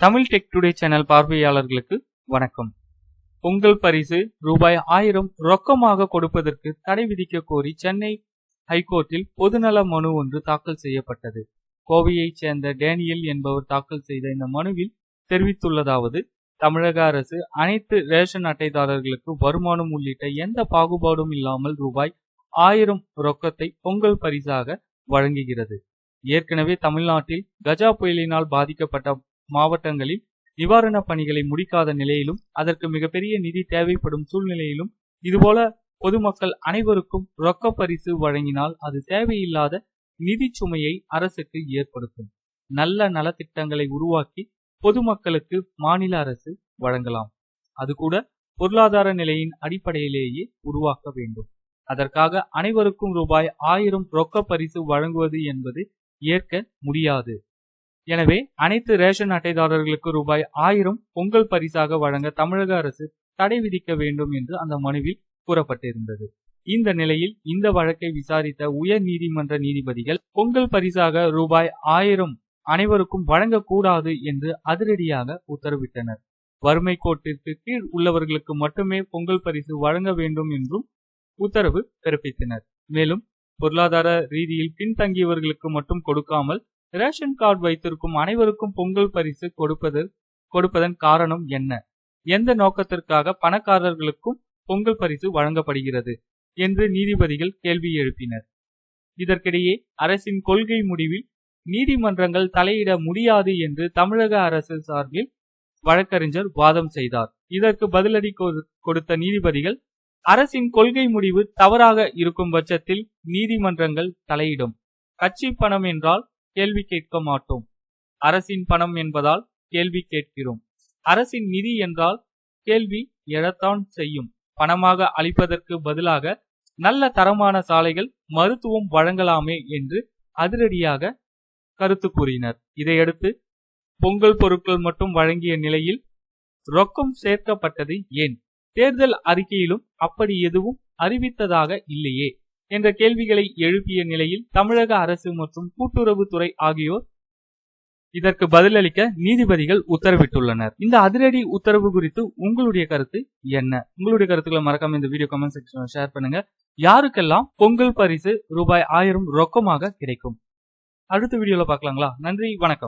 Tamil tech today channel பார்வையாளர்களுக்கு வணக்கம். பொங்கல் பரிசு ரூபாய் ஆயிரம் ரொக்கமாக கொடுப்பதற்கு தடை விதிக்க கோரி சென்னை ஹைகோர்ட்டில் பொதுநல மனு ஒன்று தாக்கல் செய்யப்பட்டது. கோவையைச் சேர்ந்த டேனியல் என்பவர் தாக்கல் செய்த இந்த மனுவில் தெரிவித்துள்ளதாவது தமிழக அரசு அனைத்து ரேஷன் அட்டைதாரர்களுக்கு வருமானம் உள்ளிட்ட எந்த பாகுபாடும் இல்லாமல் ரூபாய் ஆயிரம் ரொக்கத்தை பொங்கல் பரிசாக வழங்குகிறது. ஏற்கனவே தமிழ்நாட்டில் கஜா புயலினால் பாதிக்கப்பட்ட மாவட்டங்களில் நிவாரணப் பணிகளை முடிக்காத நிலையிலும் அதற்கு மிகப்பெரிய நிதி தேவைப்படும் சூழ்நிலையிலும் இதுபோல பொதுமக்கள் அனைவருக்கும் ரொக்க பரிசு வழங்கினால் அது தேவையில்லாத நிதி சுமையை அரசுக்கு ஏற்படுத்தும். நல்ல நலத்திட்டங்களை உருவாக்கி பொதுமக்களுக்கு மாநில அரசு வழங்கலாம். அது கூட பொருளாதார நிலையின் அடிப்படையிலேயே உருவாக்க வேண்டும். அதற்காக அனைவருக்கும் ரூபாய் ஆயிரம் ரொக்க பரிசு வழங்குவது என்பது ஏற்க முடியாது. எனவே அனைத்து ரேஷன் அட்டைதாரர்களுக்கு ரூபாய் ஆயிரம் பொங்கல் பரிசாக வழங்க தமிழக அரசு தடை விதிக்க வேண்டும் என்று அந்த மனுவில் கூறப்பட்டிருந்தது. இந்த நிலையில் இந்த வழக்கை விசாரித்த உயர் நீதிமன்ற நீதிபதிகள் பொங்கல் பரிசாக ரூபாய் ஆயிரம் அனைவருக்கும் வழங்கக்கூடாது என்று அதிரடியாக உத்தரவிட்டனர். வறுமை கோட்டிற்கு கீழ் உள்ளவர்களுக்கு மட்டுமே பொங்கல் பரிசு வழங்க வேண்டும் என்றும் உத்தரவு பிறப்பித்தனர். மேலும் பொருளாதார ரீதியில் பின்தங்கியவர்களுக்கு மட்டும் கொடுக்காமல் ரேஷன் கார்டு வைத்திருக்கும் அனைவருக்கும் பொங்கல் பரிசு கொடுப்பது கொடுப்பதன் காரணம் என்ன? எந்த நோக்கத்திற்காக பணக்காரர்களுக்கும் பொங்கல் பரிசு வழங்கப்படுகிறது? என்று நீதிபதிகள் கேள்வி எழுப்பினர். இதற்கிடையே அரசின் கொள்கை முடிவில் நீதிமன்றங்கள் தலையிட முடியாது என்று தமிழக அரசு சார்பில் வழக்கறிஞர் வாதம் செய்தார். இதற்கு பதிலடி கொடுத்த நீதிபதிகள் அரசின் கொள்கை முடிவு தவறாக இருக்கும் பட்சத்தில் நீதிமன்றங்கள் தலையிடும். கட்சி பணம் என்றால் கேள்வி கேட்க மாட்டோம். அரசின் பணம் என்பதால் கேள்வி கேட்கிறோம். அரசின் நிதி என்றால் கேள்வி எழத்தான் செய்யும். பணமாக அளிப்பதற்கு பதிலாக நல்ல தரமான சாலைகள் மருத்துவம் வழங்கலாமே என்று அதிரடியாக கருத்து கூறினர். இதையடுத்து பொங்கல் பொருட்கள் மட்டும் வழங்கிய நிலையில் ரொக்கம் சேர்க்கப்பட்டது ஏன்? தேர்தல் அறிக்கையிலும் அப்படி எதுவும் அறிவித்ததாக இல்லையே. என்ற கேள்விகளை எழுப்பிய நிலையில் தமிழக அரசு மற்றும் கூட்டுறவுத்துறை ஆகியோர் இதற்கு பதிலளிக்க நீதிபதிகள் உத்தரவிட்டுள்ளனர். இந்த அதிரடி உத்தரவு குறித்து உங்களுடைய கருத்து என்ன? உங்களுடைய கருத்துக்களை மறக்காம இந்த வீடியோ கமெண்ட் செக்ஷன்ல ஷேர் பண்ணுங்க. யாருக்கெல்லாம் பொங்கல் பரிசு ரூபாய் ஆயிரம் ரொக்கமாக கிடைக்கும்? அடுத்த வீடியோல பாக்கலாங்களா நன்றி வணக்கம்.